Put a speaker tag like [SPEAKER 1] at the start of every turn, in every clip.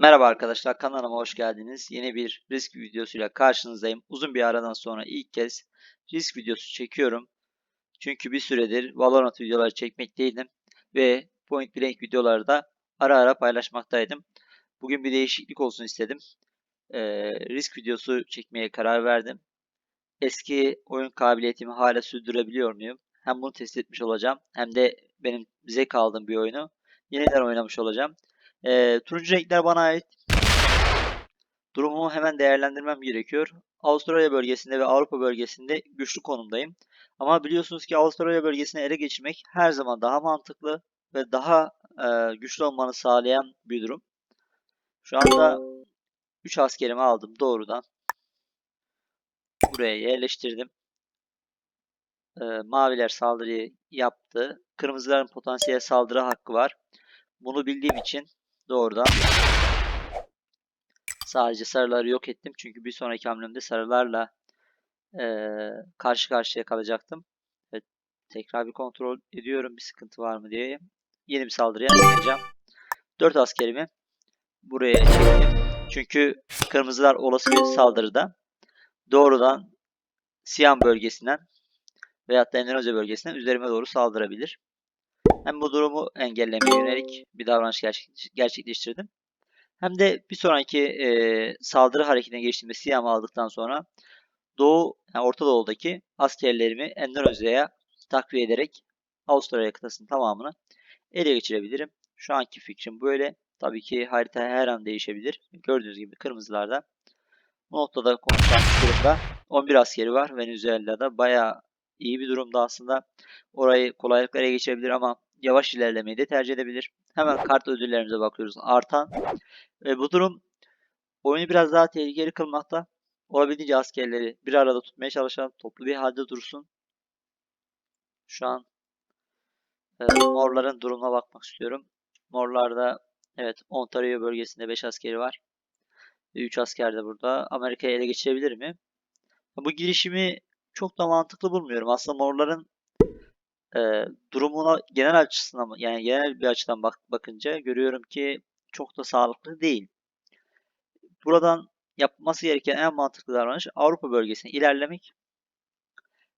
[SPEAKER 1] Merhaba arkadaşlar kanalıma hoş geldiniz. Yeni bir risk videosuyla karşınızdayım. Uzun bir aradan sonra ilk kez risk videosu çekiyorum. Çünkü bir süredir Valorant videoları çekmekteydim ve Point Blank videoları da ara ara paylaşmaktaydım. Bugün bir değişiklik olsun istedim. Ee, risk videosu çekmeye karar verdim. Eski oyun kabiliyetimi hala sürdürebiliyor muyum? Hem bunu test etmiş olacağım hem de benim zevk aldığım bir oyunu yeniden oynamış olacağım. Ee, turuncu renkler bana ait. Durumumu hemen değerlendirmem gerekiyor. Avustralya bölgesinde ve Avrupa bölgesinde güçlü konumdayım. Ama biliyorsunuz ki Avustralya bölgesini ele geçirmek her zaman daha mantıklı ve daha e, güçlü olmanı sağlayan bir durum. Şu anda 3 askerimi aldım doğrudan. Buraya yerleştirdim. E, maviler saldırıyı yaptı. Kırmızıların potansiyel saldırı hakkı var. Bunu bildiğim için doğrudan Sadece sarıları yok ettim. Çünkü bir sonraki hamlemde sarılarla eee, karşı karşıya kalacaktım. Evet, tekrar bir kontrol ediyorum bir sıkıntı var mı diye. Yeni bir saldırıya yapacağım. 4 askerimi buraya çektim. Çünkü kırmızılar olası bir saldırıda doğrudan Siam bölgesinden veyahut da Endonezya bölgesinden üzerime doğru saldırabilir. Hem bu durumu engellemeye yönelik bir davranış gerçek- gerçekleştirdim. Hem de bir sonraki e, saldırı hareketine geçtiğimde Siam'ı aldıktan sonra Doğu, yani Orta Doğu'daki askerlerimi Endonezya'ya takviye ederek Avustralya kıtasının tamamını ele geçirebilirim. Şu anki fikrim böyle. Tabii ki harita her an değişebilir. Gördüğünüz gibi kırmızılarda. Bu noktada konuşan durumda 11 askeri var. Venezuela'da bayağı iyi bir durumda aslında. Orayı kolaylıkla ele geçirebilir ama yavaş ilerlemeyi de tercih edebilir. Hemen kart ödüllerimize bakıyoruz. Artan ve bu durum oyunu biraz daha tehlikeli kılmakta. Olabildiğince askerleri bir arada tutmaya çalışalım. Toplu bir halde dursun. Şu an e, morların durumuna bakmak istiyorum. Morlarda evet Ontario bölgesinde 5 askeri var. Ve 3 asker de burada. Amerika'yı ele geçirebilir mi? Bu girişimi çok da mantıklı bulmuyorum. Aslında morların e, durumuna genel açısından yani genel bir açıdan bak, bakınca görüyorum ki çok da sağlıklı değil. Buradan yapması gereken en mantıklı davranış Avrupa bölgesine ilerlemek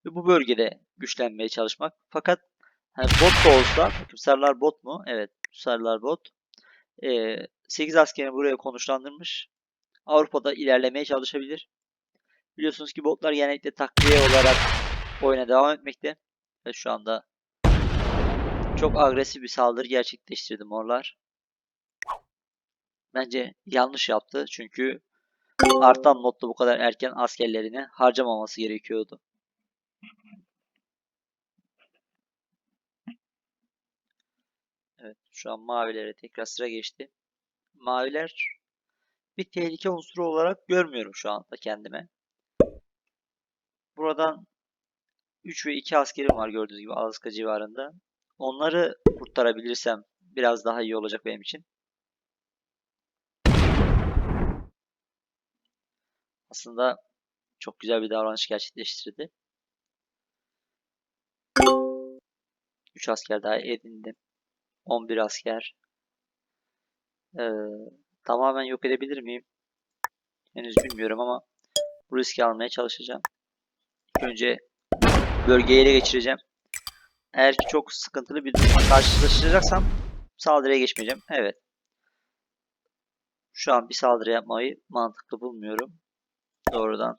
[SPEAKER 1] ve bu bölgede güçlenmeye çalışmak. Fakat hani bot da olsa, bakın sarılar bot mu? Evet, sarılar bot. E, 8 askerini buraya konuşlandırmış. Avrupa'da ilerlemeye çalışabilir. Biliyorsunuz ki botlar genellikle takviye olarak oyuna devam etmekte. Ve şu anda çok agresif bir saldırı gerçekleştirdi morlar. Bence yanlış yaptı. Çünkü artan modda bu kadar erken askerlerini harcamaması gerekiyordu. Evet şu an mavilere tekrar sıra geçti. Maviler bir tehlike unsuru olarak görmüyorum şu anda kendime. Buradan 3 ve 2 askerim var gördüğünüz gibi Alaska civarında. Onları kurtarabilirsem biraz daha iyi olacak benim için. Aslında çok güzel bir davranış gerçekleştirdi. 3 asker daha edindim. 11 asker. Ee, tamamen yok edebilir miyim? Henüz bilmiyorum ama bu riski almaya çalışacağım. Önce bölgeyi ele geçireceğim. Eğer ki çok sıkıntılı bir durumla karşılaşacaksam saldırıya geçmeyeceğim. Evet. Şu an bir saldırı yapmayı mantıklı bulmuyorum. Doğrudan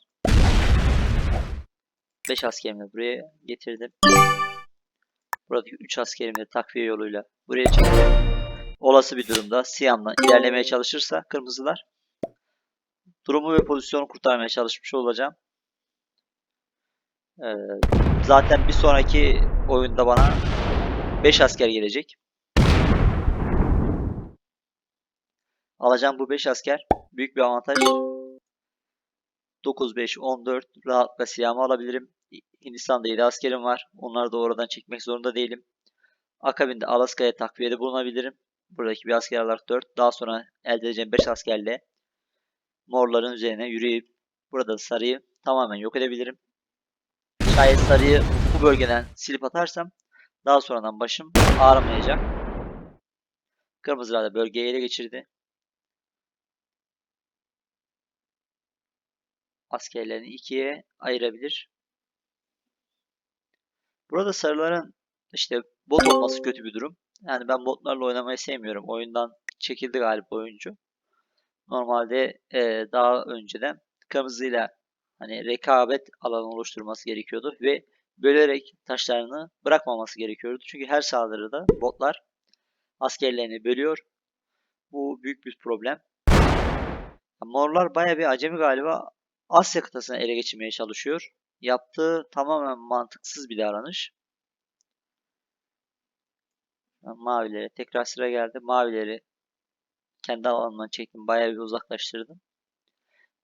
[SPEAKER 1] 5 askerimi buraya getirdim. Buradaki 3 askerimi de takviye yoluyla buraya çektim. Olası bir durumda Siam'la ilerlemeye çalışırsa kırmızılar durumu ve pozisyonu kurtarmaya çalışmış olacağım. Ee, zaten bir sonraki oyunda bana 5 asker gelecek. Alacağım bu 5 asker büyük bir avantaj. 9, 5, 14 rahatlıkla silahımı alabilirim. Hindistan'da 7 askerim var. Onları da oradan çekmek zorunda değilim. Akabinde Alaska'ya takviyede bulunabilirim. Buradaki bir asker olarak 4. Daha sonra elde edeceğim 5 askerle morların üzerine yürüyüp burada sarıyı tamamen yok edebilirim. Şayet sarıyı bu bölgeden silip atarsam daha sonradan başım ağrımayacak. Kırmızılar da bölgeyi ele geçirdi. Askerlerini ikiye ayırabilir. Burada sarıların işte bot olması kötü bir durum. Yani ben botlarla oynamayı sevmiyorum. Oyundan çekildi galip oyuncu. Normalde e, daha önceden kırmızıyla hani rekabet alanı oluşturması gerekiyordu ve bölerek taşlarını bırakmaması gerekiyordu. Çünkü her saldırıda botlar askerlerini bölüyor. Bu büyük bir problem. Morlar baya bir acemi galiba Asya kıtasını ele geçirmeye çalışıyor. Yaptığı tamamen mantıksız bir davranış. Mavilere tekrar sıra geldi. Mavileri kendi alanından çektim. Bayağı bir uzaklaştırdım.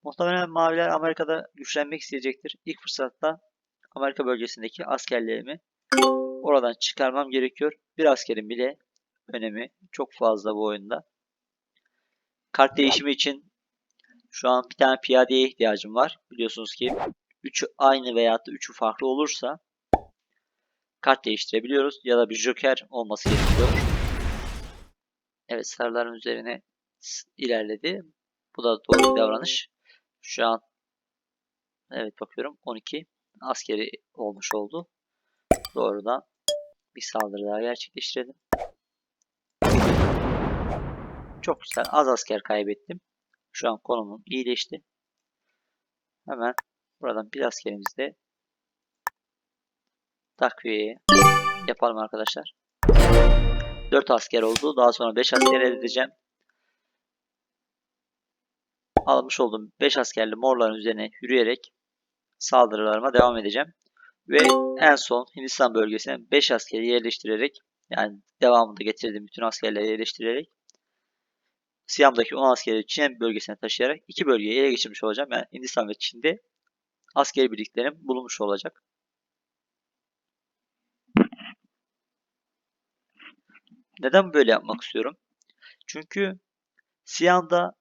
[SPEAKER 1] Muhtemelen maviler Amerika'da güçlenmek isteyecektir. İlk fırsatta Amerika bölgesindeki askerlerimi oradan çıkarmam gerekiyor. Bir askerin bile önemi çok fazla bu oyunda. Kart değişimi için şu an bir tane piyadeye ihtiyacım var. Biliyorsunuz ki 3'ü aynı veya da 3'ü farklı olursa kart değiştirebiliyoruz. Ya da bir joker olması gerekiyor. Evet sarıların üzerine ilerledi. Bu da doğru bir davranış. Şu an evet bakıyorum 12 askeri olmuş oldu. Doğrudan bir saldırı daha gerçekleştirelim. Çok güzel. Az asker kaybettim. Şu an konumum iyileşti. Hemen buradan bir askerimizi de takviye yapalım arkadaşlar. 4 asker oldu. Daha sonra 5 asker elde edeceğim. Almış olduğum 5 askerli morların üzerine yürüyerek saldırılarıma devam edeceğim. Ve en son Hindistan bölgesine 5 askeri yerleştirerek yani devamında getirdiğim bütün askerleri yerleştirerek Siyam'daki 10 askeri Çin bölgesine taşıyarak iki bölgeyi ele geçirmiş olacağım. Yani Hindistan ve Çin'de askeri birliklerim bulunmuş olacak. Neden böyle yapmak istiyorum? Çünkü Siyam'da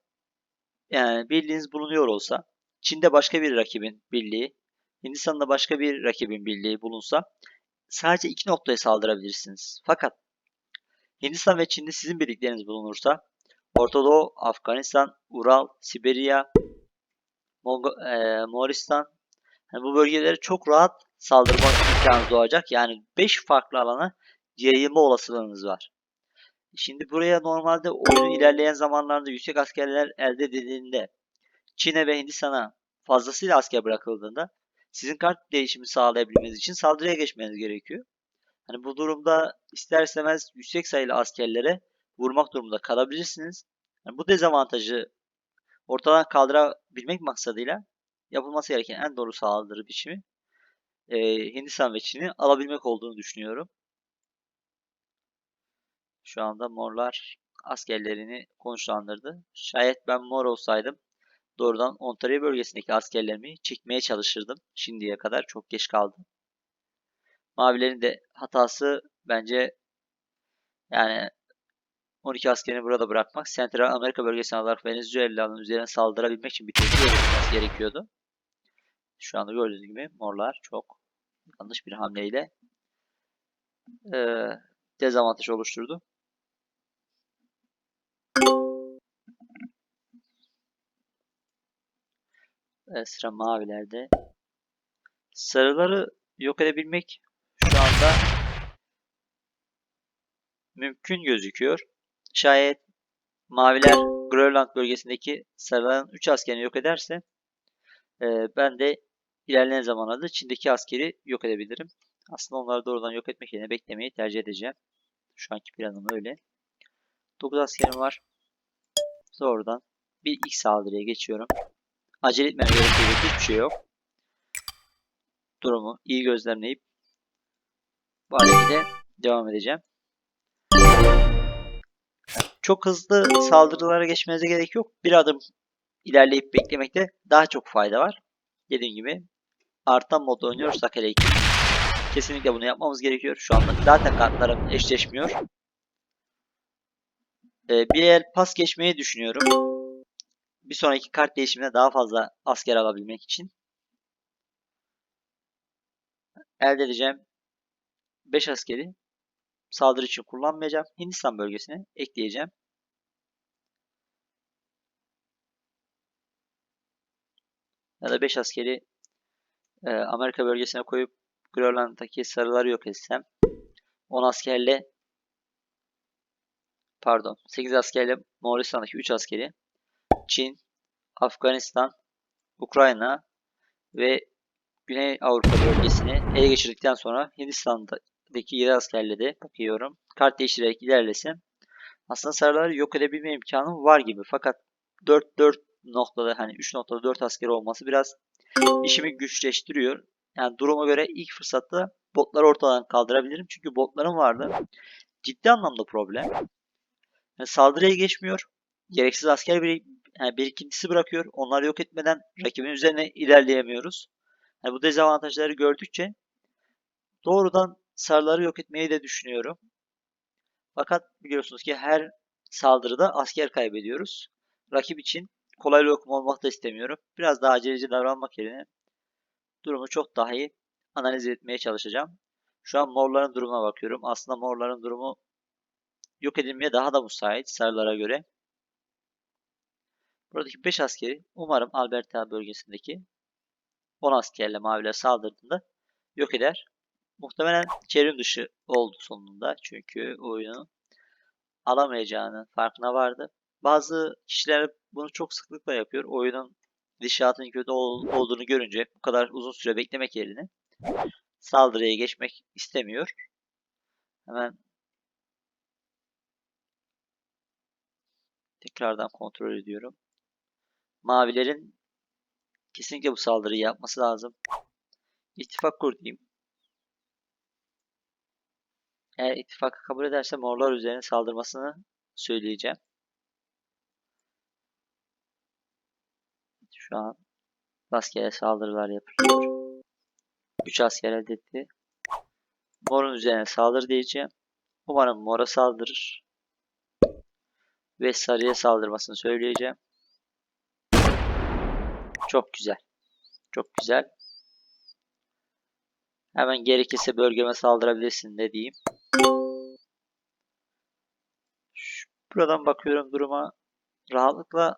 [SPEAKER 1] yani birliğiniz bulunuyor olsa, Çin'de başka bir rakibin birliği, Hindistan'da başka bir rakibin birliği bulunsa sadece iki noktaya saldırabilirsiniz. Fakat Hindistan ve Çin'de sizin birlikleriniz bulunursa Orta Doğu, Afganistan, Ural, Sibirya, Mongo e, Moğolistan yani bu bölgelere çok rahat saldırma imkanı doğacak. Yani 5 farklı alana yayılma olasılığınız var. Şimdi buraya normalde oyunun ilerleyen zamanlarında yüksek askerler elde edildiğinde Çin'e ve Hindistan'a fazlasıyla asker bırakıldığında sizin kart değişimi sağlayabilmeniz için saldırıya geçmeniz gerekiyor. Hani bu durumda ister istemez yüksek sayılı askerlere vurmak durumunda kalabilirsiniz. Yani bu dezavantajı ortadan kaldırabilmek maksadıyla yapılması gereken en doğru saldırı biçimi e, Hindistan ve Çin'i alabilmek olduğunu düşünüyorum. Şu anda morlar askerlerini konuşlandırdı. Şayet ben mor olsaydım doğrudan Ontario bölgesindeki askerlerimi çekmeye çalışırdım. Şimdiye kadar çok geç kaldım. Mavilerin de hatası bence yani 12 askerini burada bırakmak. Central Amerika bölgesine alarak Venezuela'nın üzerine saldırabilmek için bir üretmesi gerekiyordu. Şu anda gördüğünüz gibi morlar çok yanlış bir hamleyle e, dezavantaj oluşturdu. E, sıra mavilerde. Sarıları yok edebilmek şu anda mümkün gözüküyor. Şayet maviler Grönland bölgesindeki sarıların 3 askerini yok ederse e, ben de ilerleyen zamanlarda Çin'deki askeri yok edebilirim. Aslında onları doğrudan yok etmek yerine beklemeyi tercih edeceğim. Şu anki planım öyle. 9 askerim var. Doğrudan bir ilk saldırıya geçiyorum. Acele etmem gerekecek hiçbir şey yok. Durumu iyi gözlemleyip bu harekete devam edeceğim. Çok hızlı saldırılara geçmenize gerek yok. Bir adım ilerleyip beklemekte daha çok fayda var. Dediğim gibi artan modda oynuyorsak hele ki kesinlikle bunu yapmamız gerekiyor. Şu anda zaten kartlarım eşleşmiyor. Ee, bir el pas geçmeyi düşünüyorum. Bir sonraki kart değişimine daha fazla asker alabilmek için. Elde edeceğim 5 askeri saldırı için kullanmayacağım. Hindistan bölgesine ekleyeceğim. ya da 5 askeri e, Amerika bölgesine koyup Grönland'daki sarıları yok etsem 10 askerle pardon 8 askerle Moğolistan'daki 3 askeri Çin, Afganistan, Ukrayna ve Güney Avrupa bölgesini ele geçirdikten sonra Hindistan'daki 7 askerle de bakıyorum. Kart değiştirerek ilerlesem aslında sarıları yok edebilme imkanım var gibi. Fakat 4-4 noktada hani 3 noktada 4 asker olması biraz işimi güçleştiriyor. Yani duruma göre ilk fırsatta botları ortadan kaldırabilirim. Çünkü botlarım vardı. Ciddi anlamda problem. Yani saldırıya geçmiyor. Gereksiz asker yani birikintisi bırakıyor. Onları yok etmeden rakibin üzerine ilerleyemiyoruz. Yani bu dezavantajları gördükçe doğrudan sarıları yok etmeyi de düşünüyorum. Fakat biliyorsunuz ki her saldırıda asker kaybediyoruz. Rakip için kolay lokum olmak da istemiyorum. Biraz daha aceleci davranmak yerine durumu çok daha iyi analiz etmeye çalışacağım. Şu an morların durumuna bakıyorum. Aslında morların durumu yok edilmeye daha da müsait sarılara göre. Buradaki 5 askeri umarım Alberta bölgesindeki 10 askerle maviler saldırdığında yok eder. Muhtemelen çevrim dışı oldu sonunda. Çünkü oyunu alamayacağının farkına vardı. Bazı kişiler bunu çok sıklıkla yapıyor. Oyunun gidişatının kötü ol- olduğunu görünce bu kadar uzun süre beklemek yerine saldırıya geçmek istemiyor. Hemen tekrardan kontrol ediyorum. Mavilerin kesinlikle bu saldırıyı yapması lazım. İttifak kur diyeyim. Eğer ittifakı kabul ederse morlar üzerine saldırmasını söyleyeceğim. Şu an rastgele saldırılar yapılıyor. 3 asker elde etti. Morun üzerine saldır diyeceğim. Umarım mora saldırır. Ve sarıya saldırmasını söyleyeceğim. Çok güzel. Çok güzel. Hemen gerekirse bölgeme saldırabilirsin dediğim. Buradan bakıyorum duruma. Rahatlıkla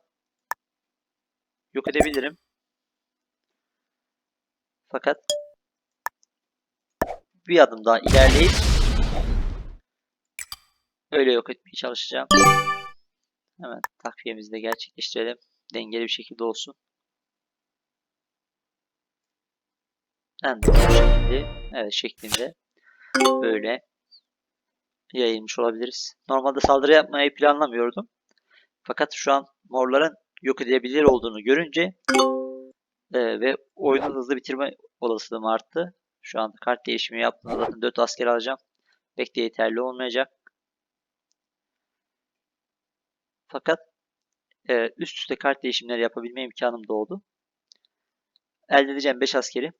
[SPEAKER 1] yok edebilirim. Fakat bir adım daha ilerleyip öyle yok etmeye çalışacağım. Hemen takviyemizi de gerçekleştirelim. Dengeli bir şekilde olsun. En doğru şekilde, evet şeklinde böyle yayılmış olabiliriz. Normalde saldırı yapmayı planlamıyordum. Fakat şu an morların yok edilebilir olduğunu görünce e, ve oyunu hızlı bitirme olasılığım arttı. Şu an kart değişimi yaptığımda zaten 4 asker alacağım. Pek de yeterli olmayacak. Fakat e, üst üste kart değişimleri yapabilme imkanım doğdu. Elde edeceğim 5 askeri.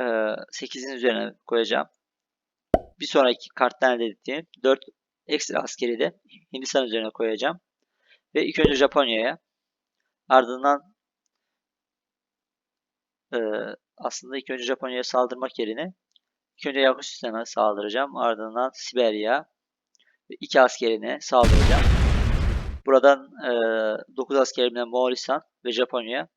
[SPEAKER 1] E, 8'in üzerine koyacağım. Bir sonraki karttan elde ettiğim 4 ekstra askeri de Hindistan üzerine koyacağım. Ve ilk önce Japonya'ya ardından e, aslında ilk önce Japonya'ya saldırmak yerine ilk önce Yakutistan'a saldıracağım. Ardından Siberya ve iki askerine saldıracağım. Buradan e, 9 askerimle Moğolistan ve Japonya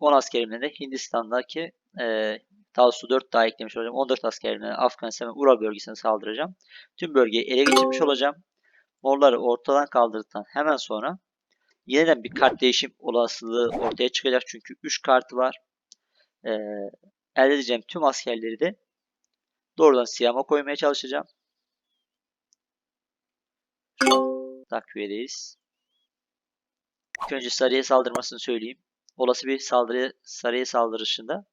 [SPEAKER 1] 10 askerimle de Hindistan'daki e, Tavsu 4 daha eklemiş olacağım. 14 askerimle Afganistan ve Ural bölgesine saldıracağım. Tüm bölgeyi ele geçirmiş olacağım. Morları ortadan kaldırdıktan hemen sonra yeniden bir kart değişim olasılığı ortaya çıkacak. Çünkü 3 kartı var. Ee, elde edeceğim tüm askerleri de doğrudan siyama koymaya çalışacağım. Şu an takviyedeyiz. İlk önce sarıya saldırmasını söyleyeyim. Olası bir saldırıya, sarıya saldırışında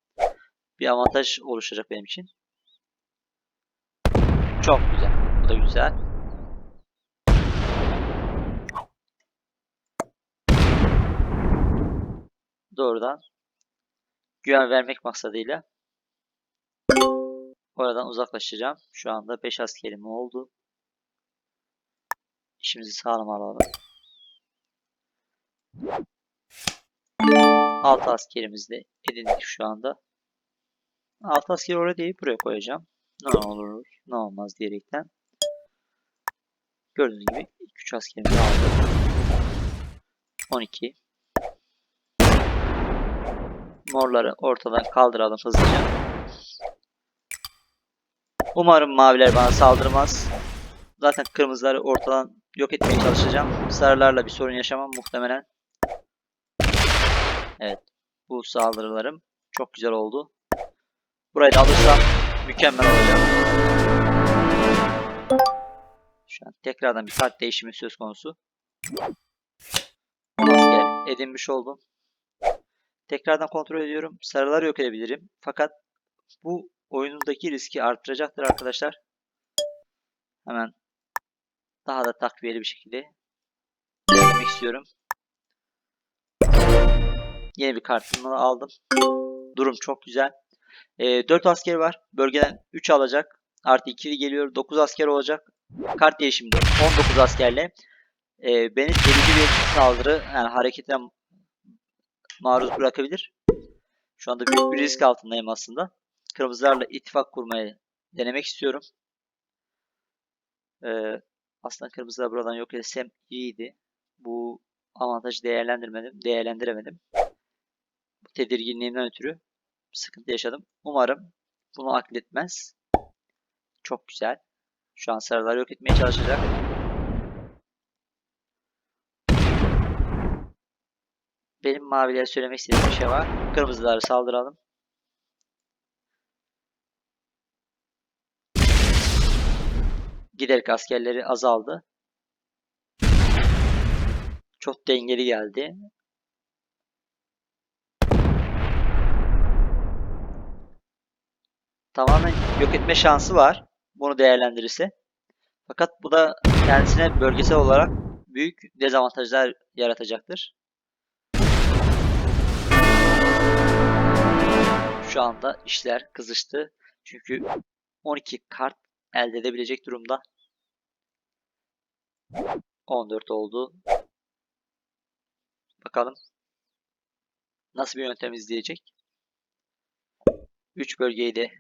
[SPEAKER 1] bir avantaj oluşacak benim için. Çok güzel. Bu da güzel. Doğrudan güven vermek maksadıyla oradan uzaklaşacağım. Şu anda 5 askerim oldu. İşimizi sağlam alalım. 6 askerimiz de edindik şu anda. 6 askeri oraya değil buraya koyacağım. Ne olur ne olmaz diyerekten. Gördüğünüz gibi 2-3 askerimizi aldık. 12 Morları ortadan kaldıralım hızlıca. Umarım maviler bana saldırmaz. Zaten kırmızıları ortadan yok etmeye çalışacağım. Sarılarla bir sorun yaşamam muhtemelen. Evet. Bu saldırılarım çok güzel oldu. Burayı da alırsam mükemmel olacak. Şu an tekrardan bir kart değişimi söz konusu. Asker edinmiş oldum. Tekrardan kontrol ediyorum. Sarıları yok edebilirim. Fakat bu oyunundaki riski artıracaktır arkadaşlar. Hemen daha da takviyeli bir şekilde ilerlemek istiyorum. Yeni bir kartımı aldım. Durum çok güzel. E, 4 asker var. Bölgeden 3 alacak. Artı 2'li geliyor. 9 asker olacak. Kart değişiminde 19 askerle e, beni delici bir saldırı yani harekete maruz bırakabilir. Şu anda büyük bir risk altındayım aslında. Kırmızılarla ittifak kurmayı denemek istiyorum. Ee, aslında kırmızılar buradan yok etsem iyiydi. Bu avantajı değerlendirmedim, değerlendiremedim. Bu tedirginliğimden ötürü sıkıntı yaşadım. Umarım bunu akletmez. Çok güzel. Şu an sarılar yok etmeye çalışacak. Benim mavilere söylemek istediğim bir şey var. Kırmızıları saldıralım. Giderek askerleri azaldı. Çok dengeli geldi. Tamamen yok etme şansı var. Bunu değerlendirirse. Fakat bu da kendisine bölgesel olarak büyük dezavantajlar yaratacaktır. Şu anda işler kızıştı. Çünkü 12 kart elde edebilecek durumda. 14 oldu. Bakalım nasıl bir yöntem izleyecek. 3 bölgeyi de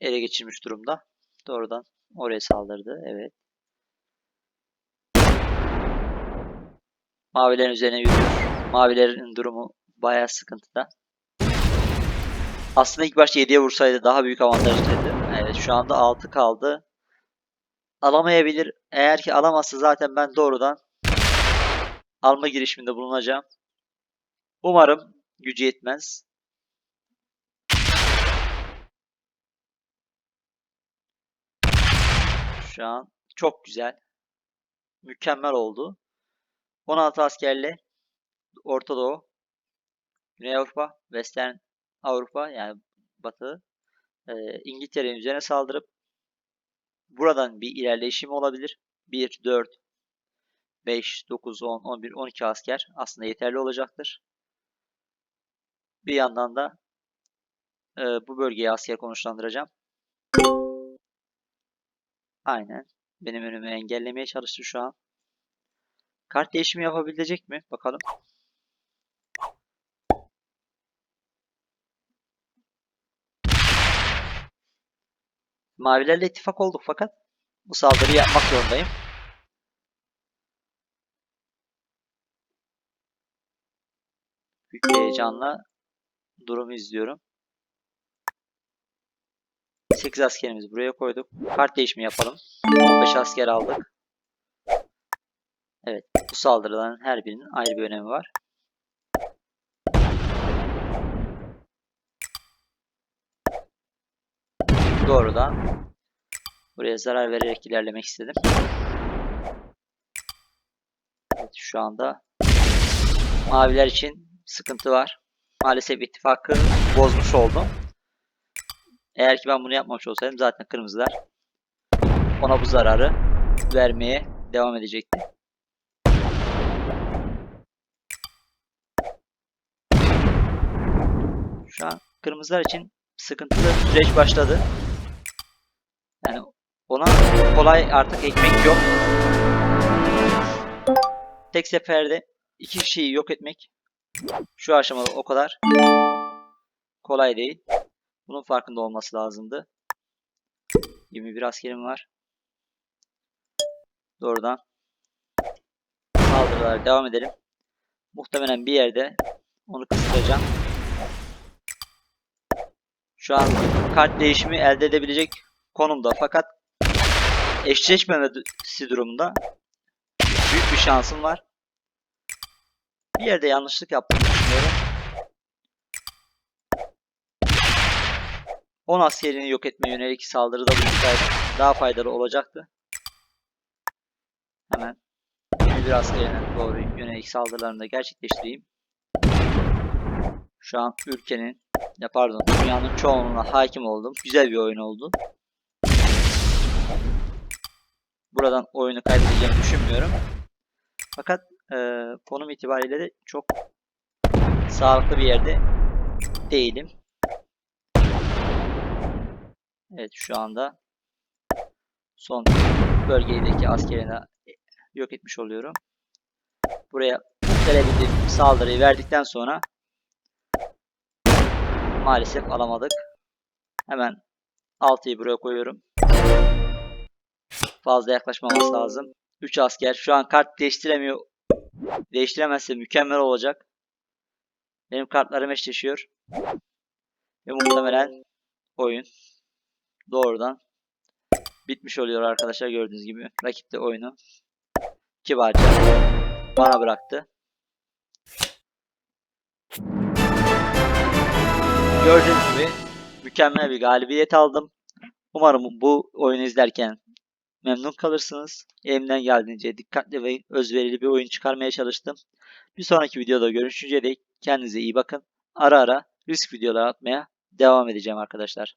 [SPEAKER 1] ele geçirmiş durumda. Doğrudan oraya saldırdı. Evet. Mavilerin üzerine yürüyor. Mavilerin durumu bayağı sıkıntıda. Aslında ilk başta 7'ye vursaydı daha büyük avantajlıydı. Evet şu anda 6 kaldı. Alamayabilir. Eğer ki alamazsa zaten ben doğrudan alma girişiminde bulunacağım. Umarım gücü yetmez. Şu an çok güzel. Mükemmel oldu. 16 askerle Orta Doğu, Güney Avrupa, Western Avrupa yani Batı, e, İngiltere'nin üzerine saldırıp buradan bir ilerleyişim olabilir. 1, 4, 5, 9, 10, 11, 12 asker aslında yeterli olacaktır. Bir yandan da e, bu bölgeye asker konuşlandıracağım. Aynen. Benim önümü engellemeye çalıştı şu an. Kart değişimi yapabilecek mi? Bakalım. Mavilerle ittifak olduk fakat bu saldırıyı yapmak zorundayım. Büyük heyecanla durumu izliyorum. 8 askerimizi buraya koyduk. Kart değişimi yapalım. 15 asker aldık. Evet, bu saldırıların her birinin ayrı bir önemi var. Doğrudan buraya zarar vererek ilerlemek istedim. Evet, şu anda maviler için sıkıntı var. Maalesef ittifakı bozmuş oldum. Eğer ki ben bunu yapmamış olsaydım zaten kırmızılar ona bu zararı vermeye devam edecekti. Şu an kırmızılar için sıkıntılı süreç başladı. Yani ona kolay artık ekmek yok. Tek seferde iki kişiyi yok etmek şu aşamada o kadar kolay değil. Bunun farkında olması lazımdı. 21 askerim var. Doğrudan saldırılara devam edelim. Muhtemelen bir yerde onu kıstıracağım. Şu an kart değişimi elde edebilecek konumda fakat eşleşmemesi durumunda büyük bir şansım var. Bir yerde yanlışlık yaptığımı düşünüyorum. 10 askerini yok etme yönelik saldırıda bulunsaydı daha faydalı olacaktı. Hemen 21 askerine doğru yönelik saldırılarını da gerçekleştireyim. Şu an ülkenin ya pardon dünyanın çoğunluğuna hakim oldum. Güzel bir oyun oldu. Buradan oyunu kaybedeceğimi düşünmüyorum. Fakat e, konum itibariyle de çok sağlıklı bir yerde değilim. Evet şu anda son bölgedeki askerini yok etmiş oluyorum. Buraya muhtelebildiğim saldırıyı verdikten sonra maalesef alamadık. Hemen 6'yı buraya koyuyorum. Fazla yaklaşmaması lazım. 3 asker. Şu an kart değiştiremiyor. Değiştiremezse mükemmel olacak. Benim kartlarım eşleşiyor. Ve muhtemelen oyun doğrudan bitmiş oluyor arkadaşlar gördüğünüz gibi. Rakip de oyunu kibarca bana bıraktı. Gördüğünüz gibi mükemmel bir galibiyet aldım. Umarım bu oyunu izlerken memnun kalırsınız. Elimden geldiğince dikkatli ve özverili bir oyun çıkarmaya çalıştım. Bir sonraki videoda görüşünceye dek kendinize iyi bakın. Ara ara risk videolar atmaya devam edeceğim arkadaşlar.